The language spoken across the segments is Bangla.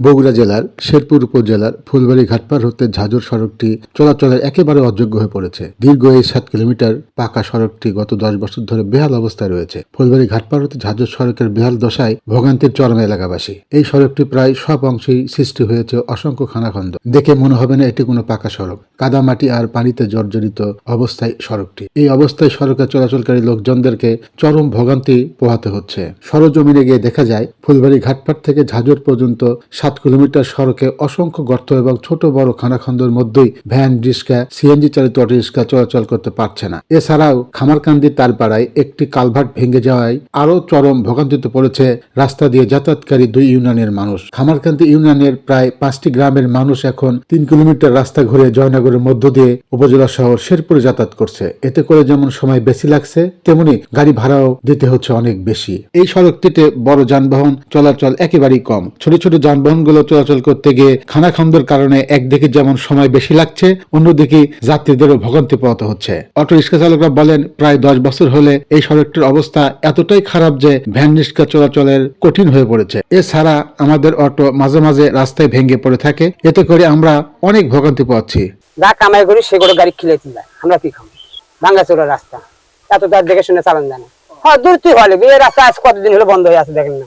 বগুড়া জেলার শেরপুর উপজেলার ফুলবাড়ি ঘাটপার হতে ঝাজর সড়কটি চলাচলের একেবারে অযোগ্য হয়ে পড়েছে। দীর্ঘ এই সাত কিলোমিটার পাকা সড়কটি গত দশ বছর ধরে বেহাল অবস্থায় রয়েছে। ফুলবাড়ি ঘাটপার হতে ঝাজর সড়কের বেহাল দশায় ভোগান্তির চরম এলাকাবাসী। এই সড়কটি প্রায় সব অংশেই সৃষ্টি হয়েছে অসংখ্য খানাখন্দ। দেখে মনে হবে না এটি কোনো পাকা সড়ক। কাদামাটি আর পানিতে জর্জরিত অবস্থায় সড়কটি। এই অবস্থায় সড়কে চলাচলকারী লোকজনদেরকে চরম ভোগান্তি পোহাতে হচ্ছে। সরজমিনে গিয়ে দেখা যায়, ফুলবাড়ি ঘাটপাট থেকে ঝাজর পর্যন্ত সাত কিলোমিটার সড়কে অসংখ্য গর্ত এবং ছোট বড় খানাখন্দের মধ্যেই ভ্যান, রিক্সা, সিএনজি চালিত অটো রিক্সা চলাচল করতে পারছে না। এছাড়াও খামারকান্দি তারপাড়ায় একটি কালভার্ট ভেঙে যাওয়ায় আরও চরম ভোগান্তিতে পড়েছে রাস্তা দিয়ে যাতায়াতকারী দুই ইউনিয়নের মানুষ। খামারকান্দি ইউনিয়নের প্রায় পাঁচটি গ্রামের মানুষ এখন তিন কিলোমিটার রাস্তা ঘুরে জয়নগরের মধ্য দিয়ে উপজেলা শহর শেরপুরে যাতায়াত করছে। এতে করে যেমন সময় বেশি লাগছে, তেমনি গাড়ি ভাড়াও দিতে হচ্ছে অনেক বেশি। এই সড়কটিতে বড় যানবাহন চলাচল একেবারেই কম। ছোট ছোট যানবাহনগুলো চলাচল করতে গিয়ে খানাখন্দের কারণে একদিকে যেমন সময় বেশি লাগছে, অন্যদিকে যাত্রীদেরও ভোগান্তি পোহাতে হচ্ছে। অটো রিক্সা চালকরা বলেন, প্রায় দশ বছর হলে এই সড়কটির অবস্থা এতটাই খারাপ যে ভ্যান রিক্সা চলাচলের কঠিন হয়ে পড়েছে। এছাড়া আমাদের অটো মাঝে মাঝে রাস্তায় ভেঙে পড়ে থাকে, এতে করে আমরা অনেক ভোগান্তি পাচ্ছি যা কামাই করি, সেগুলো গাড়ি খিলে যায় আমরা কি খাব ভাঙ্গা চোরা রাস্তা। এত তার দেখে শুনে চালান জানা হ্যাঁ দূর তুই হলে, এই রাস্তা আজ কতদিন হলো বন্ধ হয়ে আছে, দেখেন না।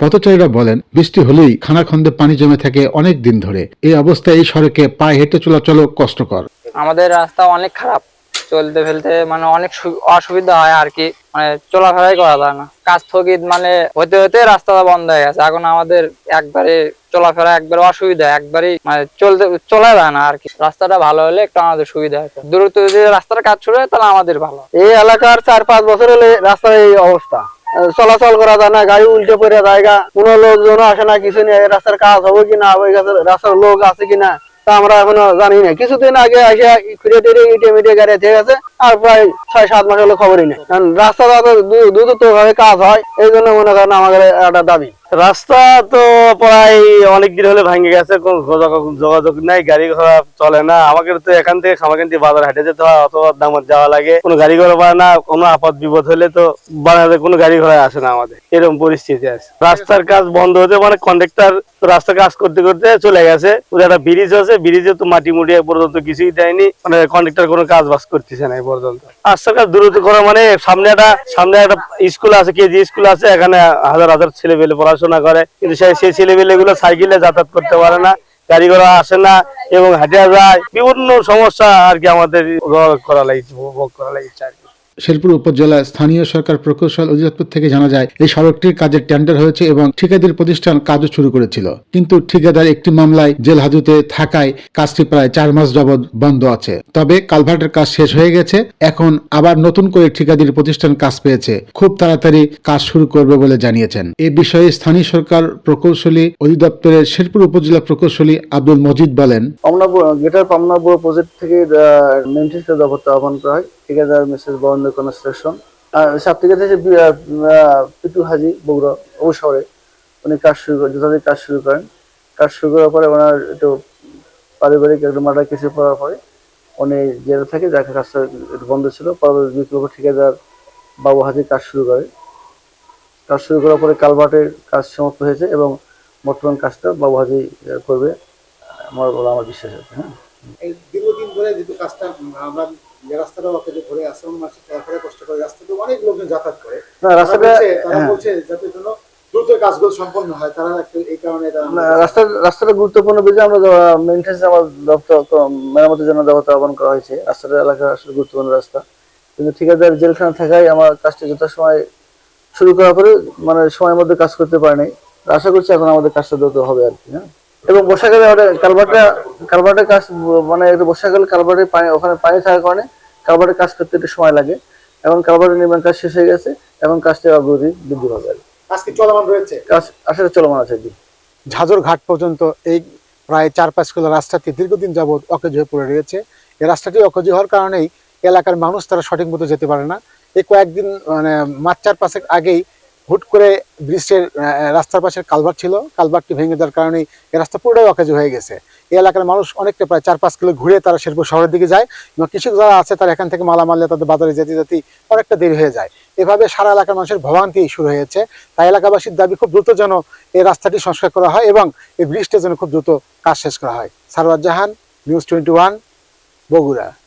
পথচারীরা বলেন বৃষ্টি হলেই খানাখন্দে পানি জমে থাকে অনেক দিন ধরে। এই অবস্থায় এই সড়কে পায়ে হেঁটে চলাচলও কষ্টকর। আমাদের রাস্তা অনেক খারাপ। চলতে ফেলতে মানে অনেক অসুবিধা হয় আর কি। মানে চলাফেরাই করা যায় না। কাজ স্থগিত মানে হতে হতে রাস্তাটা বন্ধ হয়ে গেছে। এখন আমাদের একবারে চলাফেরা একবারে অসুবিধা একবারেই মানে চলতে চলা যায় না আর কি। রাস্তাটা ভালো হলে একটু আমাদের সুবিধা হতো। দূরত্ব যদি রাস্তার কাজ শুরু হয় তাহলে আমাদের ভালো। এই এলাকার চার পাঁচ বছর হলে রাস্তার এই অবস্থা। চলাচল করা যায় না, গাড়ি উল্টে পড়ে জায়গা কোনো লোকজন আসে না, কিছু নেই রাস্তার কাজ হবে কিনা ওই রাস্তার লোক আছে কিনা তা আমরা এখনও জানি না। কিছুদিন আগে এসে ফিরে টিরে ইটে মিটে গাড়ি ঠিক আছে আর প্রায় ছয়, সাত মাস হলো খবরই নেই। কারণ রাস্তা দ্রুত ভাবে কাজ হয়, এই জন্য মনে করেন আমাদের একটা দাবি। রাস্তা তো প্রায় অনেক দিন হলে ভাঙে গেছে, কোনো যোগাযোগ- নাই, গাড়ি ঘোড়া চলে না। আমাকে তো এখান থেকে খামাকান্তি বাজার হাটে যেতে হয় অত দামত যাওয়া লাগে। কোনো গাড়ি ঘোড়া পায় না, কোনো আপদ বিপদ হলে তো বানাতে কোনো গাড়ি ঘোড়া আসে না আমাদের। এরকম পরিস্থিতি আছে। রাস্তার কাজ বন্ধ হতে মানে কন্ট্রাক্টর রাস্তা কাজ করতে করতে চলে গেছে। একটা ব্রিজ আছে ব্রিজে তো মাটি এ পর্যন্ত কিছুই দেয়নি। মানে কন্ট্রাক্টর কোনো কাজ বাজ করতেছে না এই পর্যন্ত। রাস্তার কাজ দ্রুত করা মানে সামনে একটা সামনে একটা স্কুল আছে, কেজি স্কুল আছে, এখানে হাজার হাজার ছেলে পেলে পড়াশোনা করে, কিন্তু সেই সেই ছেলেপিলে গুলো সাইকেলে যাতায়াত করতে পারে না গাড়ি ঘোড়া আসে না এবং হাঁটিয়া যায়। বিভিন্ন সমস্যা আর কি আমাদের ভোগ করা লাগছে ভোগ করা লাগছে আর কি শেরপুর উপজেলা স্থানীয় সরকার প্রকৌশল অধিদপ্তর থেকে জানা যায়, এই সড়কটির কাজের টেন্ডার হয়েছে এবং ঠিকাদার প্রতিষ্ঠান কাজও শুরু করেছিল। কিন্তু ঠিকাদার একটি মামলায় জেল হাজতে থাকায় কাজটি প্রায় চার মাস যাবৎ বন্ধ আছে। তবে কালভার্টের কাজ শেষ হয়ে গেছে, এখন আবার নতুন করে ঠিকাদারি প্রতিষ্ঠান কাজ পেয়েছে। খুব তাড়াতাড়ি কাজ শুরু করবে বলে জানিয়েছেন। এ বিষয়ে স্থানীয় সরকার প্রকৌশলী অধিদপ্তরের শেরপুর উপজেলা প্রকৌশলী আব্দুল মজিদ বলেন গেটার পামনাপুর প্রজেক্ট থেকে দপ্তর আহ্বান করা হয়। ঠিকাদার মিসেস বরেন্দ্র কনস্ট্রাকশন সাত থেকে থেকে পিটু হাজি, বগুড়া অবসরে উনি কাজ শুরু করেন, যথাযথ কাজ শুরু করেন। কাজ শুরু করার পরে ওনার একটু পারিবারিক একটু মার্ডার কেসে পড়ার পরে উনি জেলে থাকে, যাকে কাজটা একটু বন্ধ ছিল। পরবর্তী বিকল্প ঠিকাদার বাবু হাজি কাজ শুরু করে। কাজ শুরু করার পরে কালভার্টের কাজ সমাপ্ত হয়েছে এবং বর্তমান কাজটা বাবু হাজি করবে। আমার বলে আমার বিশ্বাস আছে হ্যাঁ। দীর্ঘদিন ধরে যেহেতু কাজটা আমরা যে রাস্তাটা অকেজো ঘুরে মাসে চলাফেরা কষ্ট করে রাস্তাতে অনেক লোকজন যাতায়াত করে। না রাস্তাটা তারা হ্যাঁ। বলছে যাতে জন্য দ্রুত কাজগুলো সম্পন্ন হয় তারা এই কারণে রাস্তা রাস্তাটা গুরুত্বপূর্ণ বুঝে আমরা মেনটেন্স আমার দপ্তর মেরামতের জন্য দপ্তর আহ্বান করা হয়েছে। রাস্তাটা এলাকার আসলে গুরুত্বপূর্ণ রাস্তা। কিন্তু ঠিকাদার জেলখানা থাকায় আমার কাজটা যথাসময় শুরু করার পরে মানে সময়ের মধ্যে কাজ করতে পারে নাই আশা করছি এখন আমাদের কাজটা দ্রুত হবে আর কি হ্যাঁ। এবং বর্ষাকালে ওটা কালভারটা কালভার্টের কাজ মানে একটু বর্ষাকালে কালভার্টের পানি ওখানে পানি থাকার কারণে কালভার্টের কাজ করতে একটু সময় লাগে। এখন কালভার্টের নির্মাণ কাজ শেষ হয়ে গেছে এখন কাজটা অগ্রগতি বৃদ্ধি পাবে। আর আজকে চলমান রয়েছে? কাজ আসলে চলমান আছে ঝাজর ঘাট পর্যন্ত এই প্রায় চার পাঁচ কিলো রাস্তাটি দীর্ঘদিন যাবৎ অকেজ হয়ে পড়ে রয়েছে। এই রাস্তাটি অকেজ হওয়ার কারণেই এলাকার মানুষ তারা সঠিক মতো যেতে পারে না। এই কয়েকদিন মানে মাস চার পাঁচেক আগেই হুট করে ব্রিজের রাস্তার পাশের কালভার ছিল। কালভারটি ভেঙে দেওয়ার কারণে এই রাস্তা পুরোটাই অকেজ হয়ে গেছে। এই এলাকার মানুষ অনেকটা প্রায় চার পাঁচ কিলো ঘুরে তারা শেরপুর শহরের দিকে যায় এবং কৃষক যারা আছে তারা এখান থেকে মালামাল তাদের বাজারে যেতে যেতে অনেকটা দেরি হয়ে যায়। এভাবে সারা এলাকার মানুষের ভোগান্তি শুরু হয়েছে। তাই এলাকাবাসীর দাবি খুব দ্রুত যেন এই রাস্তাটি সংস্কার করা হয় এবং এই ব্রিজটা যেন খুব দ্রুত কাজ শেষ করা হয়। Sarwar Jahan, news twenty one, Bogura.